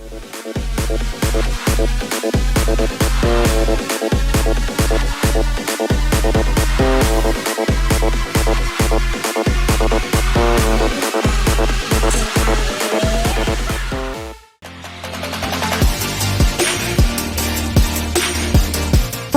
สว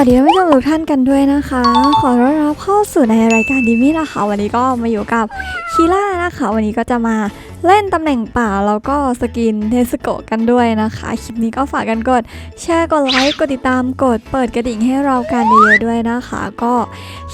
ัสดีท่านผู้ชมทุกท่านกันด้วยนะคะ ขอต้อนรับเข้าสู่ในรายการดิมี่นะคะ วันนี้ก็มาอยู่กับ คีล่านะคะ วันนี้ก็จะมาเล่นตำแหน่งป่าแล้วก็สกินเทสโกะกันด้วยนะคะ คลิปนี้ก็ฝากกันกด แชร์กดไลค์กดติดตามกดเปิดกระดิ่งให้เรากันเยอะๆด้วยนะคะ ก็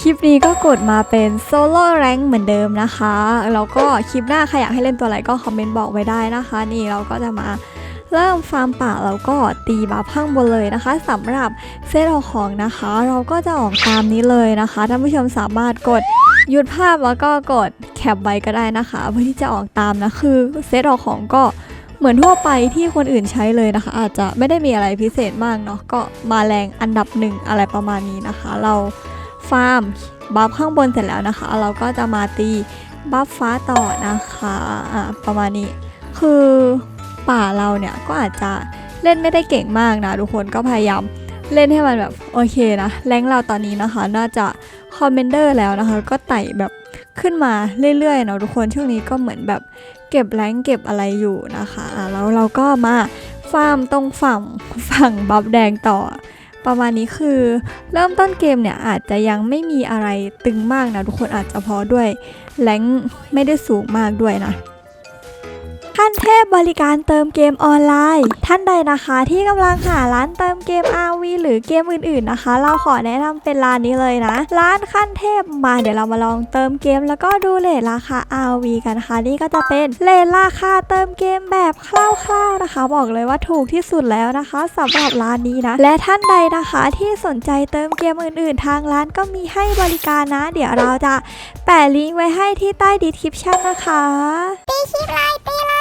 คลิปนี้ก็กดมาเป็นโซโล่แรงเหมือนเดิมนะคะแล้วก็คลิปหน้าใครอยากให้เล่นตัวอะไรก็คอมเมนต์บอกไว้ได้นะคะ นี่เราก็จะมาเริ่มฟาร์มป่าแล้วก็ตีบัฟข้างบนเลยนะคะสำหรับเซตออกของนะคะ เราก็จะออกตามนี้เลยนะคะท่านผู้ชมสามารถกด หยุดภาพแล้วก็กดแคปไว้ก็ได้นะคะ เพื่อที่จะออกตามนะคือเซตออกของก็เหมือนทั่วไปที่คนอื่นใช้เลยนะคะ อาจจะไม่ได้มีอะไรพิเศษมากเนาะก็มาแรงอันดับหนึ่งอะไรประมาณนี้นะคะ เราฟาร์มบัฟข้างบนเสร็จแล้วนะคะ เราก็จะมาตีบัฟฟ้าต่อนะคะอ่าประมาณนี้ คือป่าเราเนี่ยก็อาจจะเล่นไม่ได้เก่งมากนะทุกคนก็พยายามเล่นให้มันแบบโอเคนะแรงเราตอนนี้นะคะ น่าจะ คอมเมนเดอร์แล้วนะคะ ก็ไต่แบบขึ้นมาเรื่อยๆเนาะทุกคนช่วงนี้ก็เหมือนแบบเก็บแรงเก็บอะไรอยู่นะคะะแล้วเราก็มาฟาร์มตรงฝั่งฝั่งบัฟแดงต่อ ประมาณนี้คือเริ่มต้นเกมเนี่ยอาจจะยังไม่มีอะไรตึงมากนะทุกคนอาจจะเพราะด้วยแรงไม่ได้สูงมากด้วยนะ ขั้นเทพบริการเติมเกมออนไลน์ ท่านใดนะคะที่กำลังหาร้านเติมเกม RV หรือเกมอื่นๆนะคะ เราขอแนะนำเป็นร้านนี้เลยนะ ร้านขั้นเทพมาเดี๋ยวเรามาลองเติมเกม แล้วก็ดูเลทราคา RV กันนะคะ นี่ก็จะเป็นเลทราคาเติมเกมแบบคร่าวๆนะคะ บอกเลยว่าถูกที่สุดแล้วนะคะสำหรับร้านนี้นะ และท่านใดนะคะที่สนใจเติมเกมอื่นๆ ทางร้านก็มีให้บริการนะ เดี๋ยวเราจะแปะลิงก์ไว้ให้ที่ใต้ดีคริปชั่นนะคะตีคลิปเลยตีเล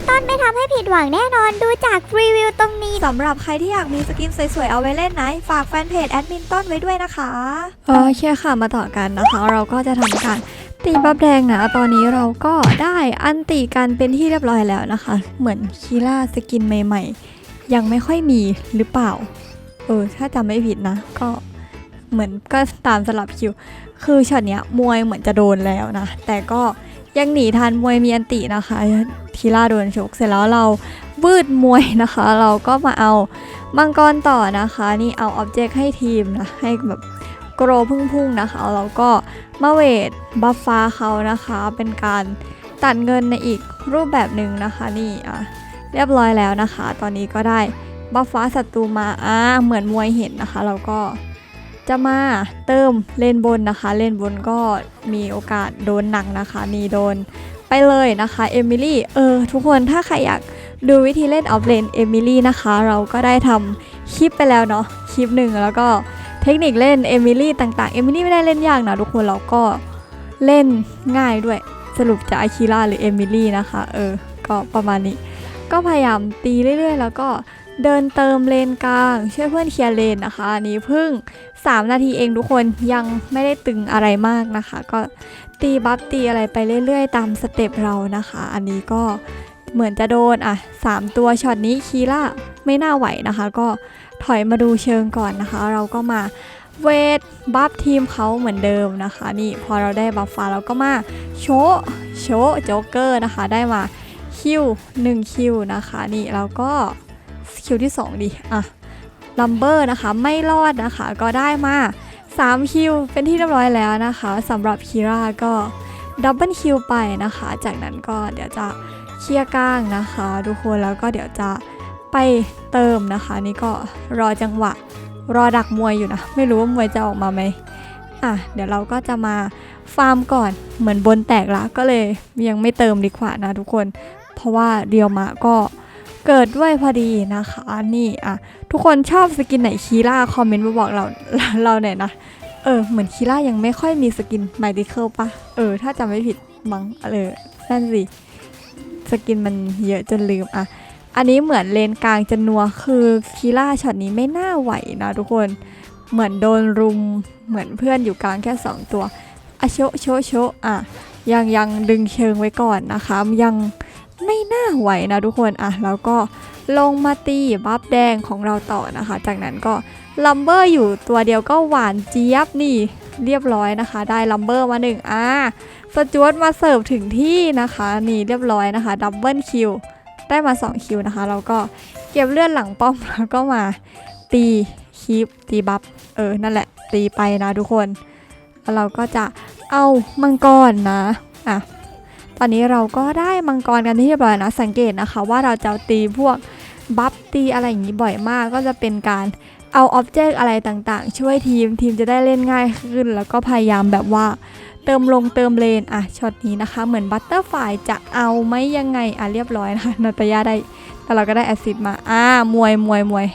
้นไม่ทำให้ผิดหวังแน่นอนดูจากรีวิวตรงนี้สำหรับใครที่อยากมีสกินสวยๆเอาไว้เล่นนะฝากแฟนเพจแอดมินต้นไว้ด้วยนะคะโอเคค่ะมาต่อกันนะคะ เราก็จะทำการตีบับแดงนะตอนนี้เราก็ได้อันตีกันเป็นที่เรียบร้อยแล้วนะคะ เหมือนคีล่าสกินใหม่ๆ ยังไม่ค่อยมีหรือเปล่า เออ ถ้าจำไม่ผิดนะ ก็เหมือนก็ตามสลับคิว คือช็อตเนี้ยมวยเหมือนจะโดนแล้วนะ แต่ก็ ยังหนีทันมวยมีอันตินะคะคีล่าโดนชกเสร็จแล้วเราวืดมวยนะคะ เราก็มาเอามังกรต่อนะคะ นี่เอาอ็อบเจกต์ให้ทีมนะให้แบบโกรพุ่งๆนะคะแล้วก็มาเวทบัฟฟ้าเขานะคะ เป็นการตัดเงินในอีกรูปแบบหนึ่งนะคะนี่อะเรียบร้อยแล้วนะคะ ตอนนี้ก็ได้บัฟฟ้าศัตรูมาอ่าเหมือนมวยเห็นนะคะ แล้วก็ จะมาเติมเลนบนนะคะ เลนบนก็มีโอกาสโดนหนักนะคะ นี่โดนไปเลยนะคะเอมิลี่เออทุกคนถ้าใครอยากดูวิธีเล่นออฟเลนเอมิลี่นะคะ เราก็ได้ทำคลิปไปแล้วเนาะคลิปหนึ่งแล้วก็เทคนิคเล่นเอมิลี่ต่างๆเอมิลี่ไม่ได้เล่นยากนะทุกคนเราก็เล่นง่ายด้วยสรุปจะอาคิล่าหรือเอมิลี่นะคะเออก็ประมาณนี้ ก็พยายามตีเรื่อยๆ แล้วก็เดินเติมเลนกลาง ช่วยเพื่อนเคลียร์เลนนะคะ อันนี้เพิ่ง 3 นาทีเองทุกคนยังไม่ได้ตึงอะไรมากนะคะ ก็ตีบัฟตีอะไรไปเรื่อยๆ ตามสเต็ปเรานะคะ อันนี้ก็เหมือนจะโดนอะสามตัวช็อตนี้คีล่าไม่น่าไหวนะคะ ก็ถอยมาดูเชิงก่อนนะคะ เราก็มาเวทบัฟทีมเขาเหมือนเดิมนะคะ นี่พอเราได้บัฟฟ้าเราก็มาโชโชโจ๊กเกอร์นะคะ ได้มาคิว1คิวนะคะ นี่แล้วก็คิวที่ 2ดิอะ ลัมเบอร์นะคะไม่รอดนะคะ ก็ได้มา 3 คิว เป็นที่เรียบร้อยแล้วนะคะสำหรับคีราก็ดับเบิลคิวไปนะคะ จากนั้นก็เดี๋ยวจะเคลียร์กลางนะคะทุกคนแล้วก็เดี๋ยวจะไปเติมนะคะ นี่ก็รอจังหวะ รอดักมวยอยู่นะ ไม่รู้ว่ามวยจะออกมาไหมอะเดี๋ยวเราก็จะมาฟาร์มก่อนเหมือนบนแตกละก็เลยยังไม่เติมดีกว่านะทุกคน เพราะว่าเรียวมาก็ เกิดด้วยพอดีนะคะนี่อะทุกคนชอบสกินไหนคีล่าคอมเมนต์มาบอกเราเราหน่อยนะเออเหมือนคีล่ายังไม่ค่อยมีสกินไมติเคิลปะเออ ถ้าจำไม่ผิดมั้งเออนั่นสิสกินมันเยอะจนลืมอะอันนี้เหมือนเลนกลางจะนัวคือคีล่าช็อตนี้ไม่น่าไหวนะทุกคนเหมือนโดนรุมเหมือนเพื่อนอยู่กลางแค่สองตัวอะโชโชโชะอะยังยังดึงเชิงไว้ก่อนนะคะยัง ไม่น่าไหวนะทุกคนอะแล้วก็ลงมาตีบัฟแดงของเราต่อนะคะ จากนั้นก็ลัมเบอร์อยู่ตัวเดียวก็หวานเจี๊ยบนี่เรียบร้อยนะคะ ได้ลัมเบอร์มาหนึ่งอ่าสจวตมาเสิร์ฟถึงที่นะคะ นี่เรียบร้อยนะคะดับเบิลคิวได้มา2คิวนะคะแล้วก็เก็บเลือดหลังป้อมแล้วก็มาตีคีปตีบัฟเออนั่นแหละตีไปนะทุกคน แล้วเราก็จะเอามังกรนะอะ ตอนนี้เราก็ได้มังกรกันที่เรียบร้อยนะสังเกตนะคะว่าเราจะตีพวกบัฟตีอะไรอย่างนี้บ่อยมากก็จะเป็นการเอาอ็อบเจกต์อะไรต่างๆ ช่วยทีมทีมจะได้เล่นง่ายขึ้น แล้วก็พยายามแบบว่าเติมลงเติมเลนอะช็อตนี้นะคะ เหมือนบัตเตอร์ไฟจะเอาไหมยังไงอะเรียบร้อยนะคะนาตยาได้แล้วเราก็ได้แอซิดมาอ่ามวยมวยมวย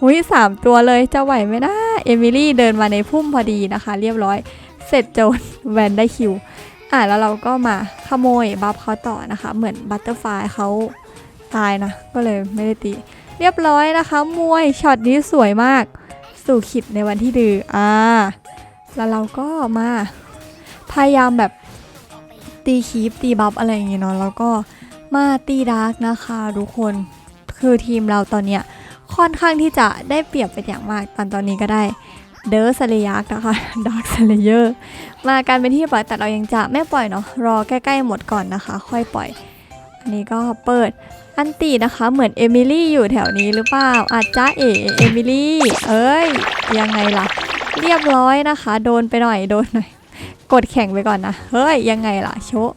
หุยสามตัวเลยจะไหวไหมนะเอมิลี่เดินมาในพุ่มพอดีนะคะ เรียบร้อย เสร็จโจนแวนได้คิว อะแล้วเราก็มาขโมยบัฟเขาต่อนะคะ เหมือนบัตเตอร์ไฟเขาตายนะ ก็เลยไม่ได้ตี เรียบร้อยนะคะ มวยช็อตนี้สวยมาก สู่ขิดในวันที่ดืออ่าแล้วเราก็มาพยายามแบบตีคีปตีบัฟอะไรอย่างเงี้ยเนาะแล้วก็มาตีดาร์กนะคะทุกคนคือทีมเราตอนเนี้ยค่อนข้างที่จะได้เปรียบเป็นอย่างมากตอนตอนนี้ก็ได้ เดอร์สเลยักนะคะดาร์กสเลเยอร์มากันเป็นที่ปล่อยแต่เรายังจะไม่ปล่อยเนาะรอใกล้ๆหมดก่อนนะคะ ค่อยปล่อย อันนี้ก็เปิดอันตีนะคะ เหมือนเอมิลี่อยู่แถวนี้หรือเปล่าอาจจะเอเอมิลี่เอ้ยยังไงล่ะ เรียบร้อยนะคะ โดนไปหน่อยโดนหน่อย กดแข่งไปก่อนนะ เฮ้ยยังไงล่ะโชะ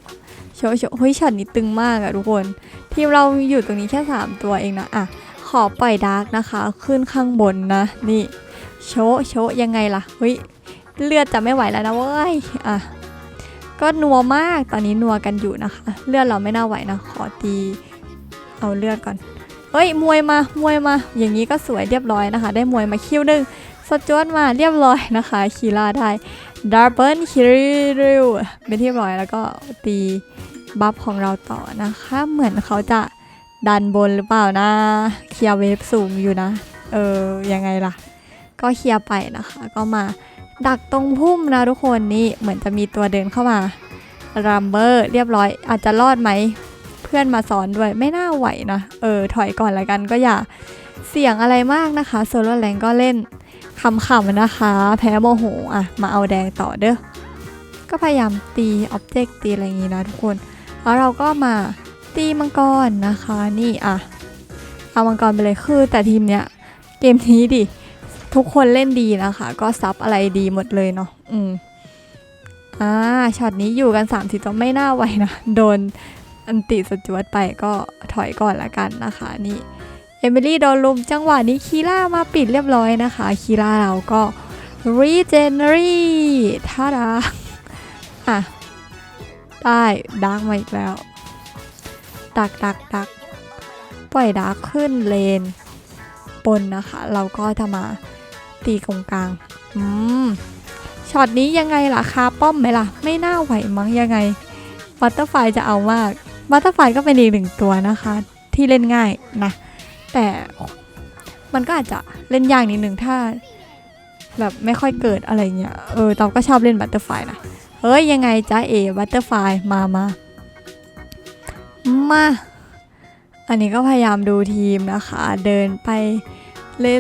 โชะโชะเฮ้ยช็อตนี้ตึงมากอะทุกคน ทีมเราอยู่ตรงนี้แค่ 3 ตัวเองนะอะขอปล่อยดาร์กนะคะ ขึ้นข้างบนนะนี่ โชะโชะยังไงล่ะเฮ้ยเลือดจะไม่ไหวแล้วนะเว้ยอะก็นัวมากตอนนี้นัวกันอยู่นะคะ เลือดเราไม่น่าไหวนะขอตีเอาเลือดก่อนเฮ้ยมวยมามวยมา อย่างนี้ก็สวยเรียบร้อยนะคะ ได้มวยมาคิวหนึ่งสจวตมาเรียบร้อยนะคะคีล่าได้ดาร์เบิลคิริวเป็นที่เรียบร้อยแล้วก็ตีบัฟของเราต่อนะคะ เหมือนเขาจะดันบนหรือเปล่านะเคลียร์เวฟสูงอยู่นะ เออยังไงล่ะ ก็เคลียร์ไปนะคะ ก็มาดักตรงพุ่มนะทุกคนนี่เหมือนจะมีตัวเดินเข้ามารัมเบอร์เรียบร้อยอาจจะรอดไหม เพื่อนมาสอนด้วยไม่น่าไหวนะเออถอยก่อนละกันก็อย่าเสี่ยงอะไรมากนะคะโซโล่แรงก็เล่นขำๆนะคะ แพ้โมโหอะมาเอาแดงต่อเด้อก็พยายามตีอ็อบเจกต์ตีอะไรอย่างงี้นะทุกคน แล้วเราก็มาตีมังกรนะคะนี่อะเอามังกรไปเลยคือแต่ทีมเนี้ยเกมนี้ดิ ทุกคนเล่นดีนะคะ ก็ซับอะไรดีหมดเลยเนาะอืมอ่าช็อตนี้อยู่กัน3ามสิตัวไม่น่าไหวนะ โดนอันติสจวตไปก็ถอยก่อนละกันนะคะ นี่เอมิลี่โดนลุมจังหวะนี้คีล่ามาปิดเรียบร้อยนะคะ คีล่าเราก็รีเจนรีท่าดาอะ ได้ดาร์กมาอีกแล้วดักดักดักปล่อยดาร์กขึ้นเลนบนนะคะ เราก็จะมา ตีตรงกลาง อืม ช็อตนี้ยังไงล่ะคาป้อมไหมล่ะ ไม่น่าไหวมั้งยังไง บัตเตอร์ไฟจะเอามาก บัตเตอร์ไฟก็เป็นอีกหนึ่งตัวนะคะ ที่เล่นง่ายนะ แต่มันก็อาจจะเล่นยากนิดหนึ่งถ้า แบบไม่ค่อยเกิดอะไรเงี้ย เออตอมก็ชอบเล่นบัตเตอร์ไฟนะ เฮ้ยยังไงจ้าเอ บัตเตอร์ไฟมามามา อันนี้ก็พยายามดูทีมนะคะ เดินไป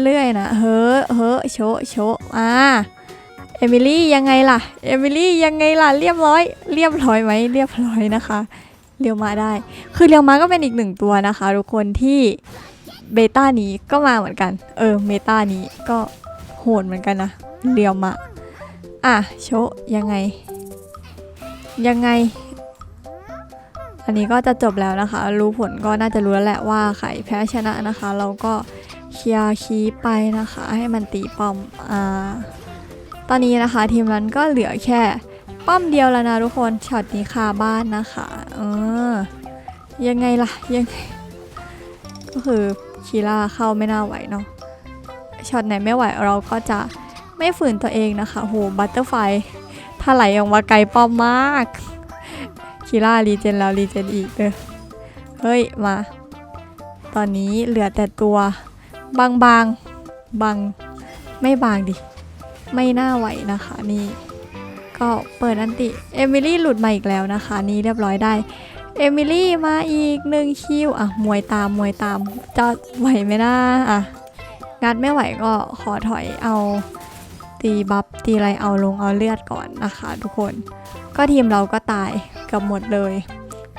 เรื่อยๆนะ เฮ้อเฮ้อโชโชอ่าเอมิลี่ยังไงล่ะ เอมิลี่ยังไงล่ะ เรียบร้อย เรียบร้อยไหม เรียบร้อยนะคะ เรียวมาได้ คือเรียวมาก็เป็นอีกหนึ่งตัวนะคะทุกคนที่เบต้านี้ก็มาเหมือนกัน เออ เมตานี้ก็โหดเหมือนกันนะ เรียวมา อะ โชยังไง ยังไง อันนี้ก็จะจบแล้วนะคะ รู้ผลก็น่าจะรู้แล้วแหละว่าใครแพ้ชนะนะคะ เราก็ เคลียร์คีปไปนะคะ ให้มันตีป้อมอ่าตอนนี้นะคะทีมนั้นก็เหลือแค่ป้อมเดียวแล้วนะทุกคนช็อตนี้คาบ้านนะคะเออยังไงล่ะยังไงก็คือคีล่าเข้าไม่น่าไหวเนาะช็อตไหนไม่ไหวเราก็จะไม่ฝืนตัวเองนะคะโหบัตเตอร์ไฟถ้าไหลออกมาไกลป้อมมากคีล่ารีเจนแล้วรีเจนอีกเด้อเฮ้ยมา ตอนนี้เหลือแต่ตัว บางบางบางไม่บางดิ ไม่น่าไหวนะคะนี่ ก็เปิดอันติเอมิลี่หลุดมาอีกแล้วนะคะ นี่เรียบร้อยได้เอมิลี่มาอีกหนึ่งคิวอะมวยตามมวยตามจะไหวไหมนะอะงัดไม่ไหวก็ขอถอยเอาตีบัฟตีอะไรเอาลงเอาเลือดก่อนนะคะ ทุกคน ก็ทีมเราก็ตายกับหมดเลย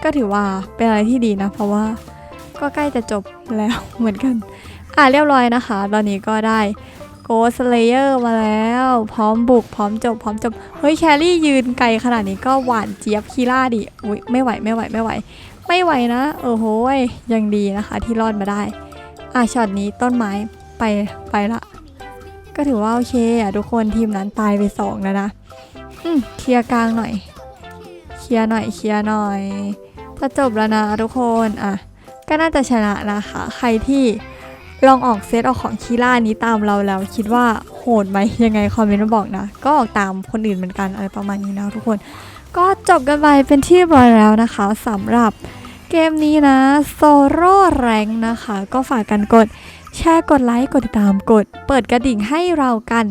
ก็ถือว่าเป็นอะไรที่ดีนะ เพราะว่าก็ใกล้จะจบแล้วเหมือนกัน อะเรียบร้อยนะคะ ตอนนี้ก็ได้โกสเลเยอร์มาแล้ว พร้อมบุก พร้อมจบ พร้อมจบ เฮ้ยแครี่ยืนไกลขนาดนี้ก็หวานเจี๊ยบคีล่าดิอุ้ยไม่ไหวไม่ไหวไม่ไหว ไม่ไหวนะโอ้โหยยังดีนะคะที่รอดมาได้อะช็อตนี้ต้นไม้ไปไปละก็ถือว่าโอเคอะทุกคนทีมนั้นตายไปสองแล้วนะอืมเคลียร์กลางหน่อย เคลียร์หน่อยเคลียร์หน่อยจะจบแล้วนะทุกคนอะก็น่าจะชนะนะคะ ใครที่ ลองออกเซตออกของคีล่านี้ตามเราแล้ว คิดว่าโหดไหมยังไงคอมเมนต์มาบอกนะ ก็ออกตามคนอื่นเหมือนกันอะไรประมาณนี้นะทุกคน ก็จบกันไปเป็นที่เรียบร้อยแล้วนะคะสำหรับเกมนี้นะโซโล่แรงนะคะ ก็ฝากกันกดแชร์กดไลค์กดติดตามกด เปิดกระดิ่งให้เรากัน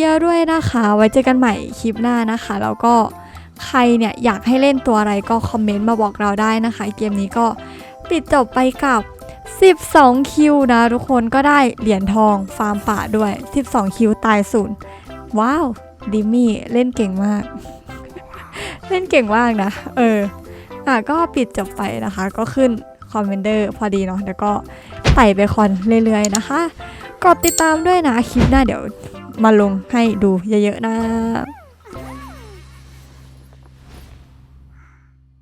เยอะๆด้วยนะคะ ไว้เจอกันใหม่คลิปหน้านะคะ แล้วก็ใครเนี่ยอยากให้เล่นตัวอะไรก็คอมเมนต์มาบอกเราได้นะคะ เกมนี้ก็ปิดจบไปกับ 12 คิวนะทุกคนก็ได้เหรียญทองฟาร์มป่าด้วย 12 คิวตายศูนย์ว้าว ดิมี่เล่นเก่งมาก เล่นเก่งมากนะ เออ อะก็ปิดจบไปนะคะ ก็ขึ้นคอมเมนเดอร์พอดีเนาะแล้วก็ไต่ไปคอนเรื่อยๆนะคะ กดติดตามด้วยนะ คลิปหน้าเดี๋ยวมาลงให้ดูเยอะๆนะ